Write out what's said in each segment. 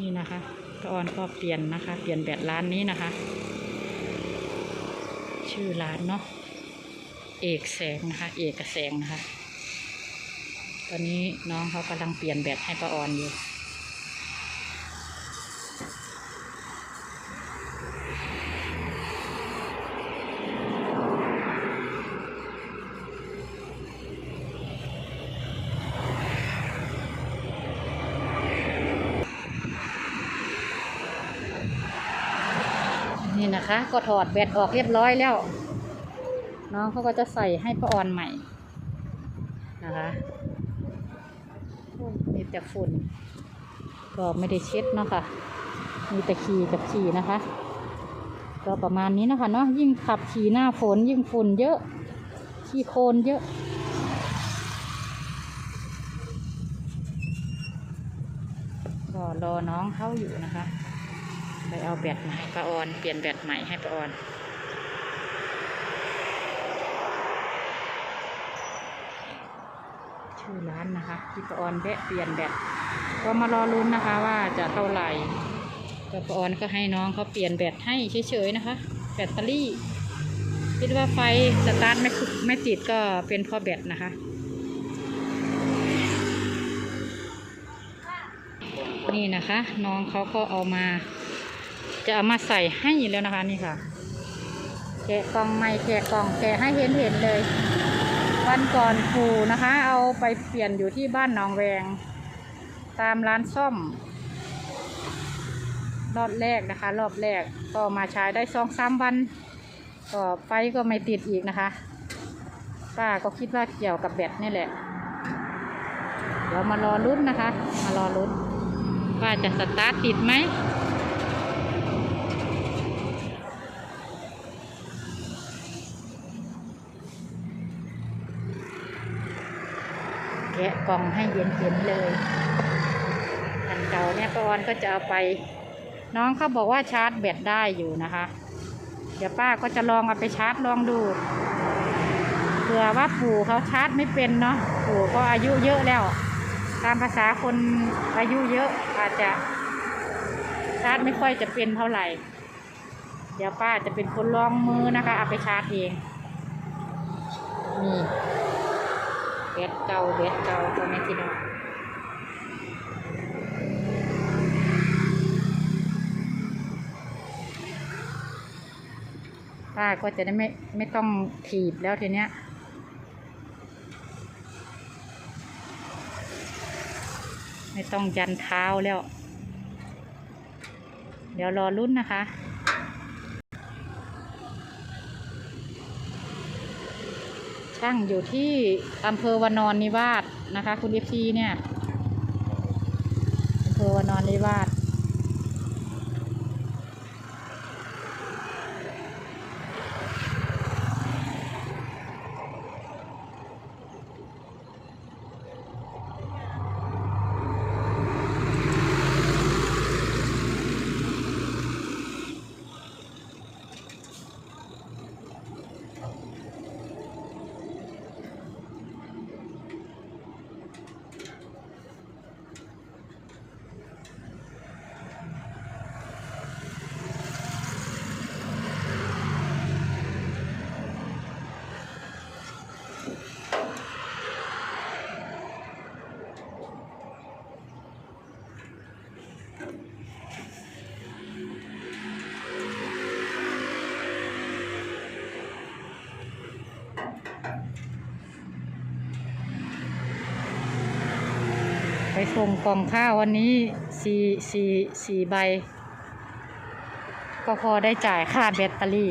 นี่นะคะป้าออนก็เปลี่ยนนะคะ เปลี่ยนแบตร้านนี้นะคะ ชื่อร้านเนาะเอกแสงนะคะ เอกแสงนะคะ ตอนนี้น้องเขากำลังเปลี่ยนแบตให้ป้าออนอยู่ นี่นะคะ ก็ถอดแบตออกเรียบร้อยแล้ว น้องเขาก็จะใส่ให้ป้าออนใหม่นะคะมีแต่ฝุ่นก็ไม่ได้เช็ดเนาะค่ะ มีแต่ขี่กับขี่นะคะ ก็ประมาณนี้นะคะเนาะยิ่งขับขี่หน้าฝนยิ่งฝุ่นเยอะขี้โคลนเยอะก็รอน้องเข้าอยู่นะคะ ไปเอาแบตมาให้ป้าออน เปลี่ยนแบตใหม่ให้ป้าออนชื่อร้านนะคะที่ป้าออนแวะเปลี่ยนแบตก็มารอลุ้นนะคะว่าจะเท่าไหร่ก็ป้าออนก็ให้น้องเขาเปลี่ยนแบตให้เฉยๆนะคะ แบตเตอรี่คิดว่าไฟสตาร์ทไม่ไม่ติดก็เป็นเพราะแบตนะคะนี่นะคะ น้องเขาก็เอามา จะเอามาใส่ให้แล้วนะคะนี่ค่ะ แกะกล่องไม่แกะกล่องแกะให้เห็นเห็นเลย วันก่อนปูนะคะ เอาไปเปลี่ยนอยู่ที่บ้านหนองแวง ตามร้านซ่อม รอบแรกนะคะ รอบแรกก็มาใช้ได้สองสามวันก็ไฟก็ไม่ติดอีกนะคะป้าก็คิดว่าเกี่ยวกับแบตนี่แหละ เดี๋ยวมารอลุ้นนะคะ มารอลุ้นว่าจะสตาร์ทติดไหม กล่องให้เย็นๆเลยอันเก่าเนี่ยป้าออนก็จะเอาไป น้องเขาบอกว่าชาร์จแบตได้อยู่นะคะ เดี๋ยวป้าก็จะลองเอาไปชาร์จลองดูเผื่อว่าปู่เขาชาร์จไม่เป็นเนาะปู่ก็อายุเยอะแล้ว ตามภาษาคนอายุเยอะอาจจะชาร์จไม่ค่อยจะเป็นเท่าไหร่ เดี๋ยวป้าจะเป็นคนลองมือนะคะเอาไปชาร์จเองนี่ เบ็ดเก่าเบ็ดเก่าก็ไม่คิดว่าป้าก็จะได้ไม่ไม่ต้องถีบแล้วทีเนี้ยไม่ต้องยันเท้าแล้ว เดี๋ยวรอรุ่นนะคะ ช่างอยู่ที่อำเภอวานอนนิวาสนะคะ คุณเอฟซีเนี่ยอำเภอวานอนนิวาส ไปส่งกล่องข้าววันนี้สี่สี่สี่ใบ ก็พอได้จ่ายค่าแบตเตอรี่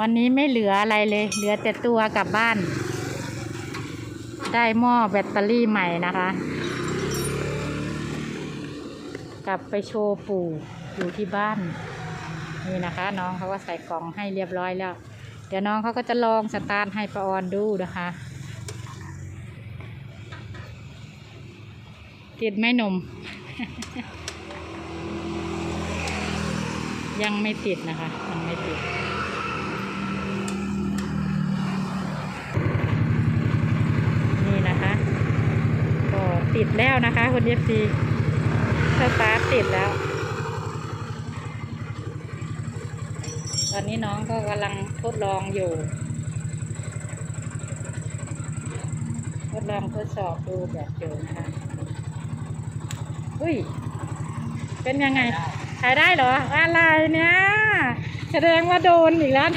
วันนี้ไม่เหลืออะไรเลย เหลือแต่ตัวกลับบ้าน ได้หม้อแบตเตอรี่ใหม่นะคะ กลับไปโชว์ปู่อยู่ที่บ้านนี่นะคะ น้องเขาก็ใส่กล่องให้เรียบร้อยแล้ว เดี๋ยวน้องเขาก็จะลองสตาร์ทให้ป้าออนดูนะคะ ติดไหมหนุ่ม ยังไม่ติดนะคะ ยังไม่ติดนี่นะคะ ก็ติดแล้วนะคะคุณเอฟซีสตาร์ทติดแล้ว ตอนนี้น้องก็กำลังทดลองอยู่ทดลองทดสอบดูแบบอยู่นะคะ อุ้ย เป็นยังไงใช้ได้เหรอ อะไรเนี่ยแสดงว่าโดนอีกแล้ว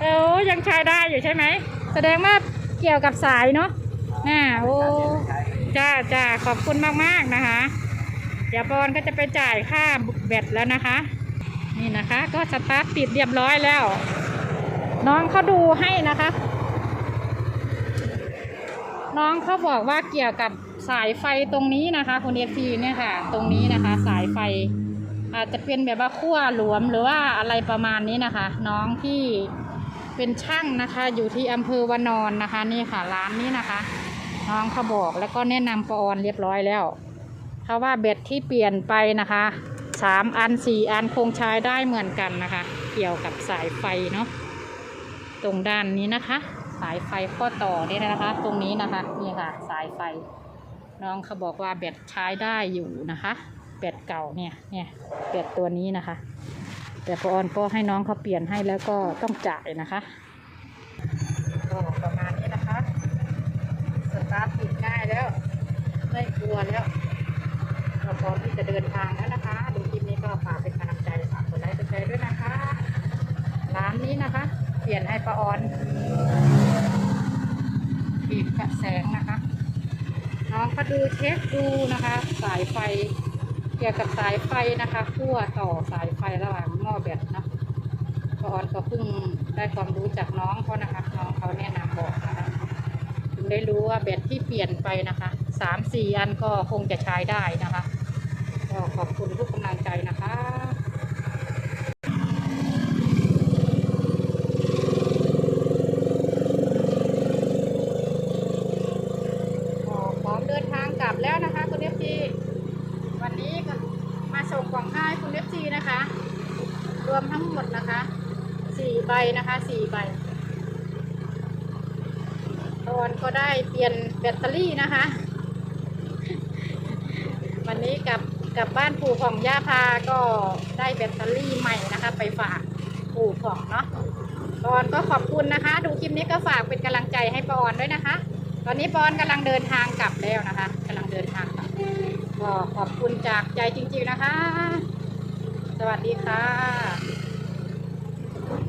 โอ้ยังใช้ได้อยู่ใช่ไหม แสดงว่าเกี่ยวกับสายเนาะน่าโอ้จ้าจ้าขอบคุณมากๆนะคะ เดี๋ยวปอนก็จะไปจ่ายค่าแบตแล้วนะคะ นี่นะคะ ก็สตาร์ทติดเรียบร้อยแล้ว น้องเขาดูให้นะคะ น้องเขาบอกว่าเกี่ยวกับ สายไฟตรงนี้นะคะคุณเอฟีเนี่ยค่ะ ตรงนี้นะคะ สายไฟ อาจจะเป็นแบบว่าขั้วหลวมหรือว่าอะไรประมาณนี้นะคะ น้องที่เป็นช่างนะคะ อยู่ที่อำเภอวานอนนะคะ นี่ค่ะร้านนี้นะคะ น้องเขาบอกแล้วก็แนะนำปออนเรียบร้อยแล้วเพราะว่าเบ็ดที่เปลี่ยนไปนะคะสามอันสี่อันคงใช้ได้เหมือนกันนะคะ เกี่ยวกับสายไฟเนาะตรงด้านนี้นะคะ สายไฟข้อต่อนี่นะคะ ตรงนี้นะคะนี่ค่ะ สายไฟ น้องเขาบอกว่าแบตใช้ได้อยู่นะคะ แบตเก่าเนี่ยเนี่ยแบตตัวนี้นะคะ แต่พอออนก็ให้น้องเขาเปลี่ยนให้แล้วก็ต้องจ่ายนะคะก็ประมาณนี้นะคะ สตาร์ทติดง่ายแล้ว ไม่กลัวแล้วเราพร้อมที่จะเดินทางแล้วนะคะ ดูคลิปนี้ก็ฝากเป็นกำลังใจฝากกดไลค์กดแชร์ด้วยนะคะ ร้านนี้นะคะ เปลี่ยนให้ป้าออนขีดกระแสงนะคะ น้องก็ ดูเช็คดูนะคะ สายไฟ เกี่ยวกับสายไฟนะคะขั้วต่อสายไฟระหว่างหม้อแบตนะป้าออนก็เพิ่งได้ความรู้จากน้องเขานะคะน้องเขาแนะนำบอกนะคะถึงได้รู้ว่าแบตที่เปลี่ยนไปนะคะสามสี่อันก็คงจะใช้ได้นะคะก็ขอบคุณทุกกำลังใจนะคะ ก็พร้อมเดินทางกลับแล้วนะคะคุณเอฟซีวันนี้ก็มาส่งของให้คุณเอฟซีนะคะ รวมทั้งหมดนะคะสี่ ใบนะคะสี่ใบตอนก็ได้เปลี่ยนแบตเตอรี่นะคะ วันนี้กลับกลับบ้านปู่ของย่าพาก็ได้แบตเตอรี่ใหม่นะคะ ไปฝากปู่ของเนาะปอนก็ขอบคุณนะคะ ดูคลิปนี้ก็ฝากเป็นกำลังใจให้ปอนด้วยนะคะ ตอนนี้ปอนกำลังเดินทางกลับแล้วนะคะกำลังเดินทางกลับก็ขอบคุณจากใจจริงๆนะคะ สวัสดีค่ะ